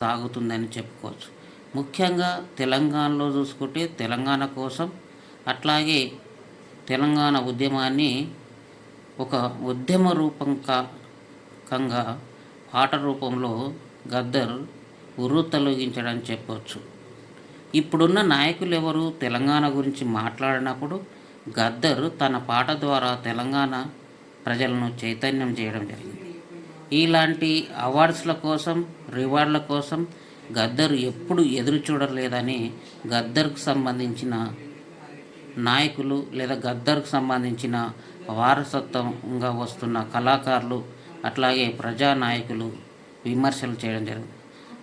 సాగుతుందని చెప్పుకోవచ్చు. ముఖ్యంగా తెలంగాణలో చూసుకుంటే తెలంగాణ కోసం అట్లాగే తెలంగాణ ఉద్యమాన్ని ఒక ఉద్యమ రూపంకంగా పాట రూపంలో గద్దర్ ఉర్రు తొలగించడని చెప్పవచ్చు ఇప్పుడున్న నాయకులు ఎవరు తెలంగాణ గురించి మాట్లాడినప్పుడు గద్దర్ తన పాట ద్వారా తెలంగాణ ప్రజలను చైతన్యం చేయడం జరిగింది. ఇలాంటి అవార్డ్స్ల కోసం రివార్డుల కోసం గద్దర్ ఎప్పుడు ఎదురు చూడలేదని గద్దర్కు సంబంధించిన నాయకులు లేదా గద్దర్కు సంబంధించిన వారసత్వంగా వస్తున్న కళాకారులు అట్లాగే ప్రజానాయకులు విమర్శలు చేయడం జరిగింది.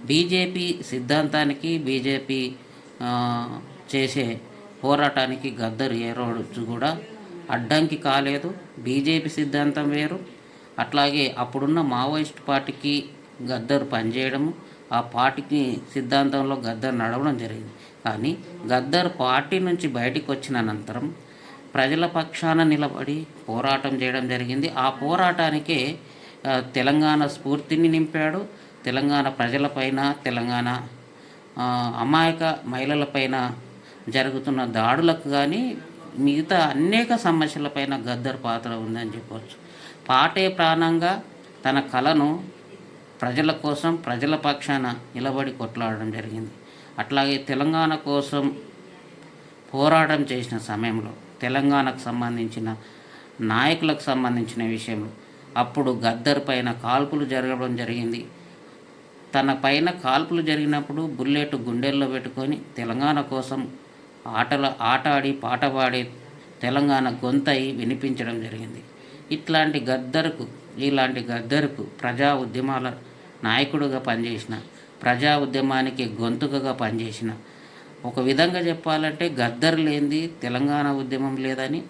బీజేపీ సిద్ధాంతానికి బీజేపీ చేసే పోరాటానికి గద్దర్ ఏ రోజు కూడా అడ్డంకి కాలేదు. బీజేపీ సిద్ధాంతం వేరు అట్లాగే అప్పుడున్న మావోయిస్ట్ పార్టీకి గద్దర్ పనిచేయడము ఆ పార్టీకి సిద్ధాంతంలో గద్దర్ నడవడం జరిగింది. కానీ గద్దర్ పార్టీ నుంచి బయటికి వచ్చిన అనంతరం ప్రజల పక్షాన నిలబడి పోరాటం చేయడం జరిగింది. ఆ పోరాటానికే తెలంగాణ స్ఫూర్తిని నింపాడు. తెలంగాణ ప్రజలపైన తెలంగాణ అమాయక మహిళలపైన జరుగుతున్న దాడులకు కానీ మిగతా అనేక సమస్యలపైన గద్దర్ పాత్ర ఉందని చెప్పవచ్చు పాటే ప్రాణంగా తన కళను ప్రజల కోసం ప్రజల పక్షాన నిలబడి కొట్లాడడం జరిగింది. అట్లాగే తెలంగాణ కోసం పోరాటం చేసిన సమయంలో తెలంగాణకు సంబంధించిన నాయకులకు సంబంధించిన విషయంలో అప్పుడు గద్దర్ పైన కాల్పులు జరగడం జరిగింది. తన పైన కాల్పులు జరిగినప్పుడు బుల్లెట్ గుండెల్లో పెట్టుకొని తెలంగాణ కోసం ఆటల ఆట ఆడి పాట పాడి తెలంగాణ గొంతయి వినిపించడం జరిగింది. ఇట్లాంటి గద్దరుకు ఇలాంటి గద్దరుకు ప్రజా ఉద్యమాల నాయకుడుగా పనిచేసిన ప్రజా ఉద్యమానికి గొంతుకగా పనిచేసిన ఒక విధంగా చెప్పాలంటే గద్దరు లేనిది తెలంగాణ ఉద్యమం లేదని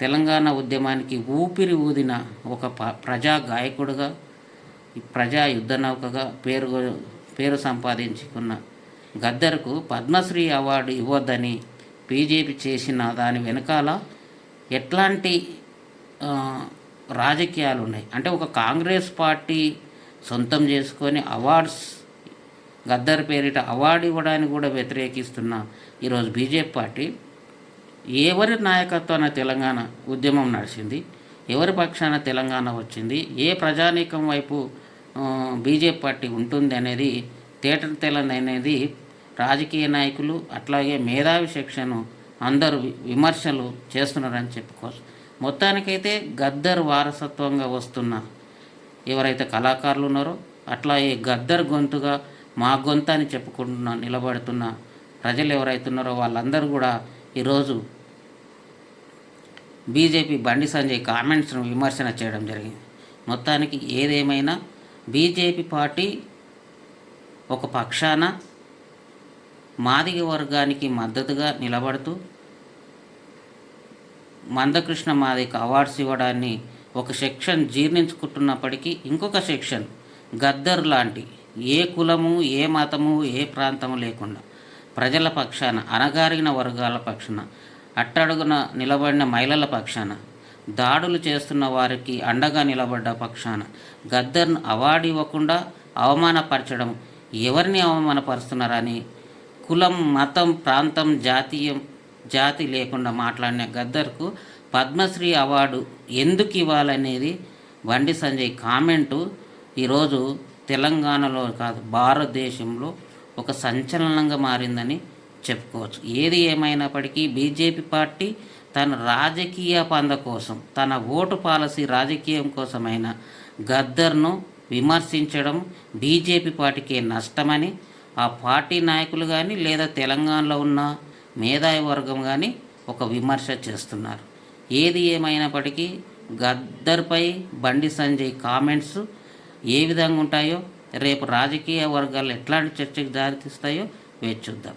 తెలంగాణ ఉద్యమానికి ఊపిరి ఊదిన ఒక ప ప్రజా గాయకుడుగా ప్రజా యుద్ధ నౌకగా పేరు పేరు సంపాదించుకున్న గద్దర్కు పద్మశ్రీ అవార్డు ఇవ్వద్దని బీజేపీ చేసిన దాని వెనకాల ఎట్లాంటి రాజకీయాలు ఉన్నాయి అంటే ఒక కాంగ్రెస్ పార్టీ సొంతం చేసుకొని అవార్డ్స్ గద్దర్ పేరిట అవార్డు ఇవ్వడానికి కూడా వ్యతిరేకిస్తున్న ఈరోజు బీజేపీ పార్టీ ఎవరి నాయకత్వాన తెలంగాణ ఉద్యమం నడిచింది ఎవరి పక్షాన తెలంగాణ వచ్చింది ఏ ప్రజానీకం వైపు బీజేపీ పార్టీ ఉంటుంది అనేది థియేటర్ తెలంగాణ అనేది రాజకీయ నాయకులు అట్లాగే మేధావి శిక్షను అందరూ వి- విమర్శలు చేస్తున్నారని చెప్పుకోవచ్చు. మొత్తానికైతే గద్దర్ వారసత్వంగా వస్తున్న ఎవరైతే కళాకారులు ఉన్నారో అట్లా ఈ గద్దర్ గొంతుగా మా గొంతు అని చెప్పుకుంటున్న నిలబడుతున్న ప్రజలు ఎవరైతే ఉన్నారో వాళ్ళందరూ కూడా ఈరోజు బీజేపీ బండి సంజయ్ కామెంట్స్ను విమర్శన చేయడం జరిగింది. మొత్తానికి ఏదేమైనా బీజేపీ పార్టీ ఒక పక్షాన మాదిగ వర్గానికి మద్దతుగా నిలబడుతూ మందకృష్ణ మాదిక అవార్డ్స్ ఇవ్వడాన్ని ఒక సెక్షన్ జీర్ణించుకుంటున్నప్పటికీ ఇంకొక సెక్షన్ గద్దర్ లాంటి ఏ కులము ఏ మతము ఏ ప్రాంతము లేకుండా ప్రజల పక్షాన అణగారిన వర్గాల పక్షాన అట్టడుగున నిలబడిన మహిళల పక్షాన దాడులు చేస్తున్న వారికి అండగా నిలబడ్డ పక్షాన గద్దర్ను అవార్డు ఇవ్వకుండా అవమానపరచడం ఎవరిని అవమానపరుస్తున్నారని కులం మతం ప్రాంతం జాతీయం జాతి లేకుండా మాట్లాడిన గద్దర్కు పద్మశ్రీ అవార్డు ఎందుకు ఇవ్వాలనేది బండి సంజయ్ కామెంటు. ఈరోజు తెలంగాణలో కాదు భారతదేశంలో ఒక సంచలనంగా మారిందని చెప్పుకోవచ్చు. ఏది ఏమైనప్పటికీ బీజేపీ పార్టీ తన రాజకీయ పంద కోసం తన ఓటు పాలసీ రాజకీయం కోసమైన గద్దర్ను విమర్శించడం బీజేపీ పార్టీకి నష్టమని ఆ పార్టీ నాయకులు కానీ లేదా తెలంగాణలో ఉన్న మేధావి వర్గం కానీ ఒక విమర్శ చేస్తున్నారు. ఏది ఏమైనప్పటికీ గద్దర్పై బండి సంజయ్ కామెంట్స్ ఏ విధంగా ఉంటాయో రేపు రాజకీయ వర్గాలు ఎట్లాంటి చర్చకు దారితీస్తాయో వేచి చూద్దాం.